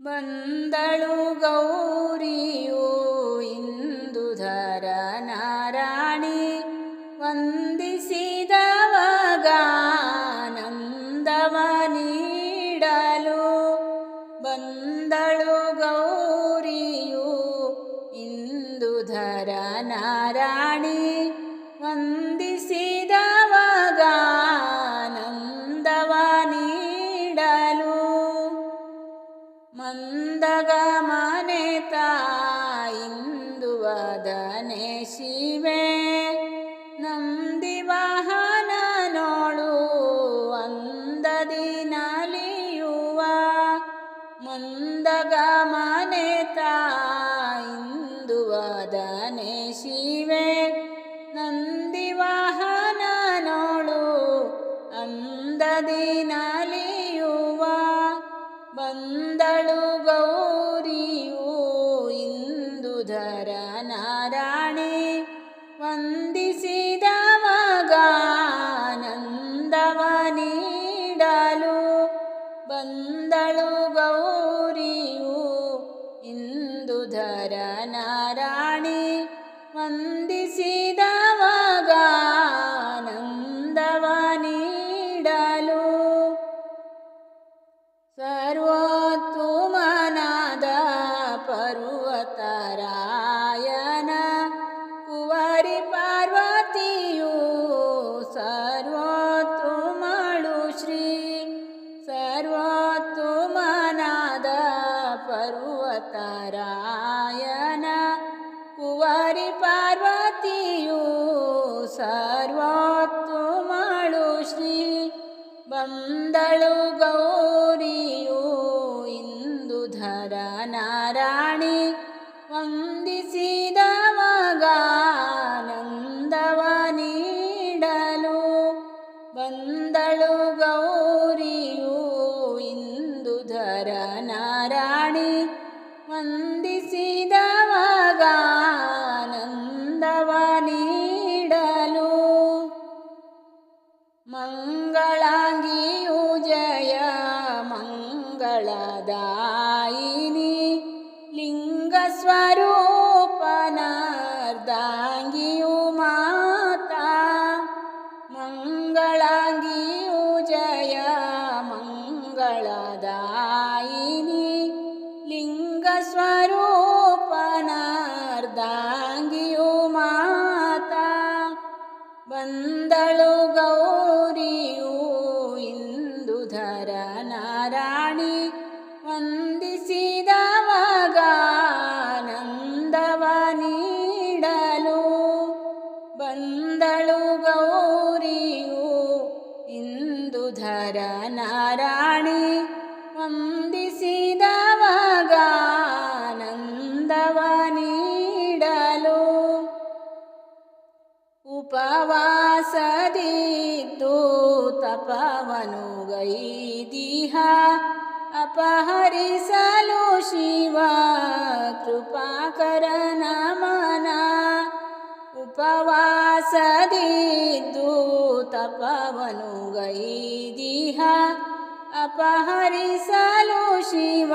ಬಂದಳು ಗೌರಿಯು ಇಂದುಧರ ನಾರಾಣಿ ವಂದಿಸಿದವಗಾನಂದವ ನೀಡಲು ಬಂದಳು ಗೌರಿಯು ಇಂದುಧರ ನಾರಾಣಿ ವಂದಿಸಿದವಗಾನಂದವ ನಲಿಯುವ ಬಂದಳು ಗೌರಿಯು ಇಂದುಧರ ನಾರಾಣಿ ವಂದಿಸಿದವಗಾನಂದವ ನೀಡಲು ಬಂದಳು ಗೌರಿಯು ಇಂದುಧರ ನಾರಾಣಿ ವಂದಿಸಿದವಗಾನಂದವ पर्वतरायन कुवरि पार्वू श्री। माश्री सर्वमानाद पर्वतरायन कुवरि पार्व सर्वात्तु श्री। बन्दळु गौरियु इन्दुधरना मङ्गळङ्गी उजया मङ्गळदायिनी लिङ्गस्वरूपदङ्गीय माता मङ्गी उजया मङ्गलदायिनी लिङ्गस्वरूप्यी उमाता बलुग ಉಪವಾಸದಿದ್ದು ತಪವನು ಗೈದಿಹ ಅಪಹರಿಸಲು ಶಿವ ಕೃಪಾಕರ ನಮನ. ಉಪವಾಸದಿದ್ದು ತಪವನು ಗೈದಿಹ ಅಪಹರಿಸಲು ಶಿವ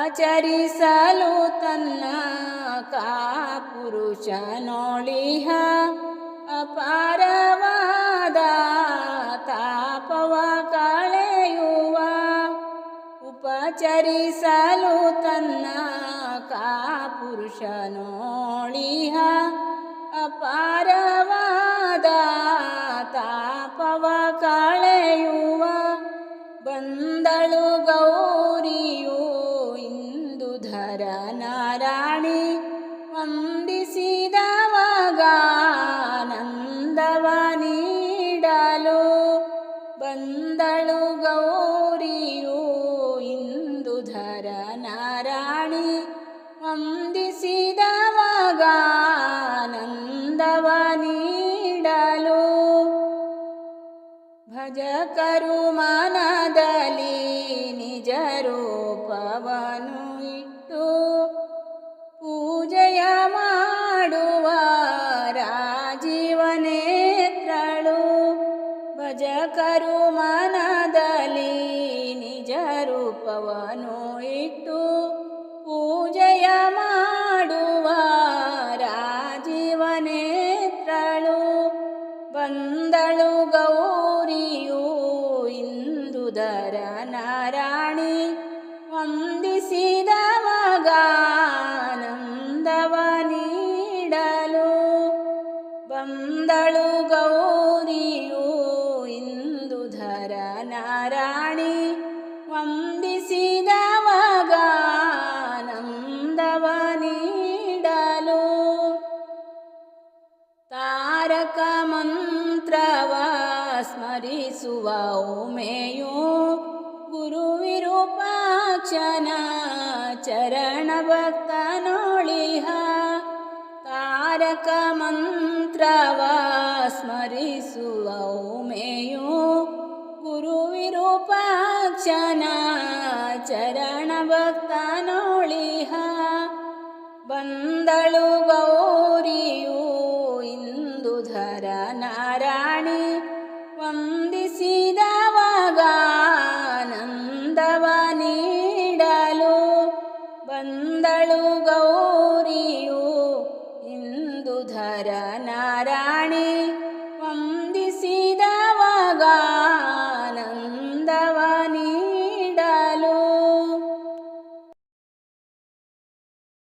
ಉಪಚರಿಸಲು ತನ್ನ ಕಾಪುರುಷ ನೋಳಿಹ ಅಪಾರವಾದ ತಾಪವ ಕಳೆಯುವ. ಉಪಚರಿಸಲು ತನ್ನ ಕಾಪುರುಷ ನೋಳಿಹ ಅಪಾರವಾದ ತಾಪವ ಕಳೆಯುವ. ಬಂದಳು ಭಜಕರು ಮನದಲ್ಲಿ ನಿಜ ರೂಪವನು ಇಟ್ಟು ಪೂಜೆಯ ಮಾಡುವ ರಾಜೀವನೇತ್ರಳು ಭಜಕರು ಮನದಲ್ಲಿ ನಿಜ ರೂಪವನು ಇಟ್ಟು ನಾರಾಣಿ ವಂದಿಸಿದ ಮಗಾನಂದವ ನೀಡಲು ಬಂದಳು ಗೌರಿಯು ಇಂದುಧರ ನಾರಾಣಿ ವಂದಿಸಿದ ಮಗಾನಂದವ ನೀಡಲು ತಾರಕ ಮಂತ್ರವ ಸ್ಮರಿಸುವ ಉಮೆಯು पाक्षन चरणभक्तनौळिहा तारकमन्त्र वा स्मरिषु ओ मे यो गुरुविरूपाक्षना चरण धरनाराणे